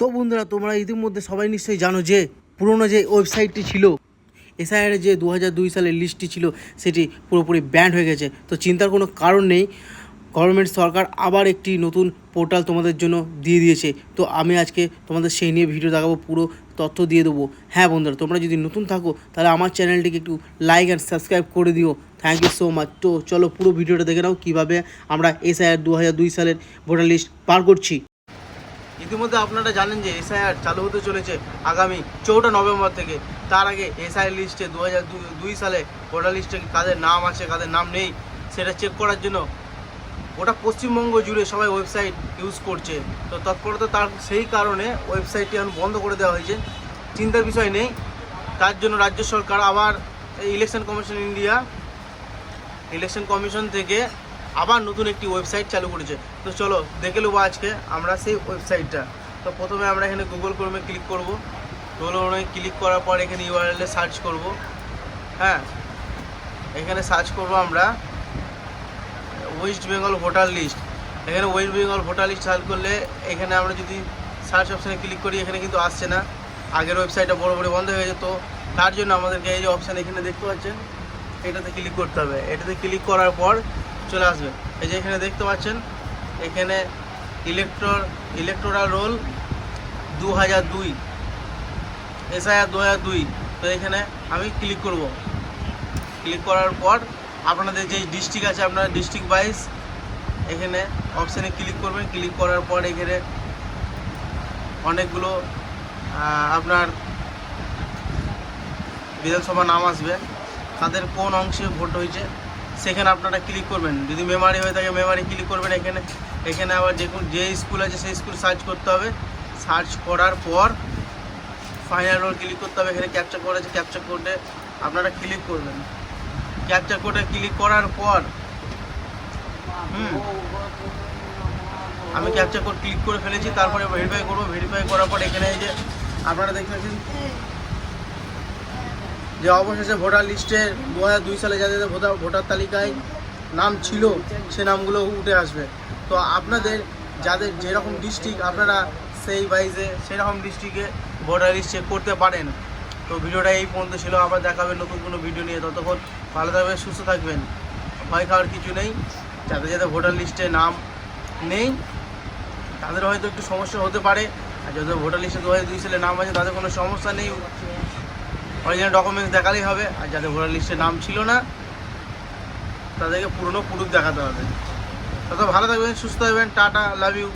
তো বন্ধুরা, তোমরা ইতিমধ্যে সবাই নিশ্চয়ই জানো যে পুরনো যে ওয়েবসাইটটি ছিল, এসআইআর যে দু দুই সালের লিস্টটি ছিল, সেটি পুরোপুরি ব্যান্ড হয়ে গেছে। তো চিন্তার কোনো কারণ নেই গভর্নমেন্ট সরকার আবার একটি নতুন পোর্টাল তোমাদের জন্য দিয়ে দিয়েছে। তো আমি আজকে তোমাদের সেই নিয়ে ভিডিও দেখাবো, পুরো তথ্য দিয়ে দেবো। হ্যাঁ বন্ধুরা, তোমরা যদি নতুন থাকো, তাহলে আমার চ্যানেলটিকে একটু লাইক অ্যান্ড সাবস্ক্রাইব করে দিও। থ্যাংক ইউ সো মাচ তো চলো পুরো ভিডিওটা দেখে নাও, কীভাবে আমরা এসআইআর দু হাজার দুই সালের ভোটার লিস্ট পার করছি। ইতিমধ্যে আপনারা জানেন যে এসআইআর চালু হতে চলেছে আগামী চৌঠা নভেম্বর থেকে। তার আগে এসআইআর লিস্টে দু হাজার দুই সালে ভোটার লিস্টে কাদের নাম আছে, কাদের নাম নেই, সেটা চেক করার জন্য গোটা পশ্চিমবঙ্গ জুড়ে সবাই ওয়েবসাইট ইউজ করছে। তো তৎপরতা তার সেই কারণে ওয়েবসাইটটি এখন বন্ধ করে দেওয়া হয়েছে। চিন্তার বিষয় নেই। তার জন্য রাজ্য সরকার আবার election commission India election commission থেকে আবার নতুন একটি ওয়েবসাইট চালু করেছে। তো চলো, দেখে নেব আজকে আমরা সেই ওয়েবসাইটটা তো প্রথমে আমরা এখানে গুগল ক্রোমে ক্লিক করব। গুগল ক্রোমে ক্লিক করার পর এখানে ইউআরএলে সার্চ করব। হ্যাঁ এখানে সার্চ করব আমরা ওয়েস্ট বেঙ্গল ভোটার লিস্ট এখানে West Bengal voter list search করলে এখানে আমরা যদি সার্চ অপশানে ক্লিক করি, এখানে কিন্তু আসছে না। আগের ওয়েবসাইটটা বড় বড় বন্ধ হয়ে গেছে তো তার জন্য আমাদেরকে এই যে অপশান এখানে দেখতে পাচ্ছেন, এটাতে ক্লিক করতে হবে। এটাতে ক্লিক করার পর চলে আসবে। এই যে এখানে দেখতে পাচ্ছেন, এখানে ইলেকট্রর ইলেকট্রাল রোল দু হাজার দুই এসআইআর দু হাজার দুই। তো এখানে আমি ক্লিক করব। ক্লিক করার পর আপনাদের যে ডিস্ট্রিক্ট আছে, আপনারা ডিস্ট্রিক্ট ওয়াইজ এখানে অপশানে ক্লিক করবেন। ক্লিক করার পর এখানে অনেকগুলো আপনার বিধানসভা নাম আসবে। তাদের কোন অংশে ভোট হয়েছে সেখানে আপনারা ক্লিক করবেন। যদি মেমারি হয়ে থাকে মেমারি ক্লিক করবেন এখানে। এখানে আবার যে যে স্কুল আছে, সেই স্কুল সার্চ করতে হবে। সার্চ করার পর ফাইনাল রোল ক্লিক করতে হবে। এখানে ক্যাপচার কোড আছে ক্যাপচার কোডে আপনারা ক্লিক করবেন। ক্যাপচার কোডে ক্লিক করার পর, হুম, আমি ক্যাপচার কোড ক্লিক করে ফেলেছি। তারপরে ভেরিফাই করব। ভেরিফাই করার পর এখানে এই যে আপনারা দেখতে পাচ্ছেন যে অবশেষে ভোটার লিস্টে দু দুই সালে যাদের ভোটার ভোটার তালিকায় নাম ছিল, সে নামগুলো উঠে আসবে। তো আপনাদের যাদের যেরকম ডিস্ট্রিক্ট আপনারা সেই ওয়াইজে সেরকম ডিস্ট্রিক্টে ভোটার লিস্ট চেক করতে পারেন। তো ভিডিওটা এই পর্যন্ত ছিল। আবার দেখাবেন নতুন কোনো ভিডিও নিয়ে। ততক্ষণ ভালো থাকবেন, সুস্থ থাকবেন। ভয় খাওয়ার কিছু নেই। যাদের যাদের ভোটার লিস্টে নাম নেই, তাদের হয়তো একটু সমস্যা হতে পারে। আর যাদের ভোটার লিস্টে দু হাজার দুই সালে নাম আছে, তাদের কোনো সমস্যা নেই। অরিজিনাল ডকুমেন্টস দেখালেই হবে, আর যাদের ভোটার লিস্টে নাম ছিল না, তাদেরকে পুরনো প্রুফ দেখাতে হবে। তত ভালো থাকবেন, সুস্থ থাকবেন, টাটা লাভ ইউ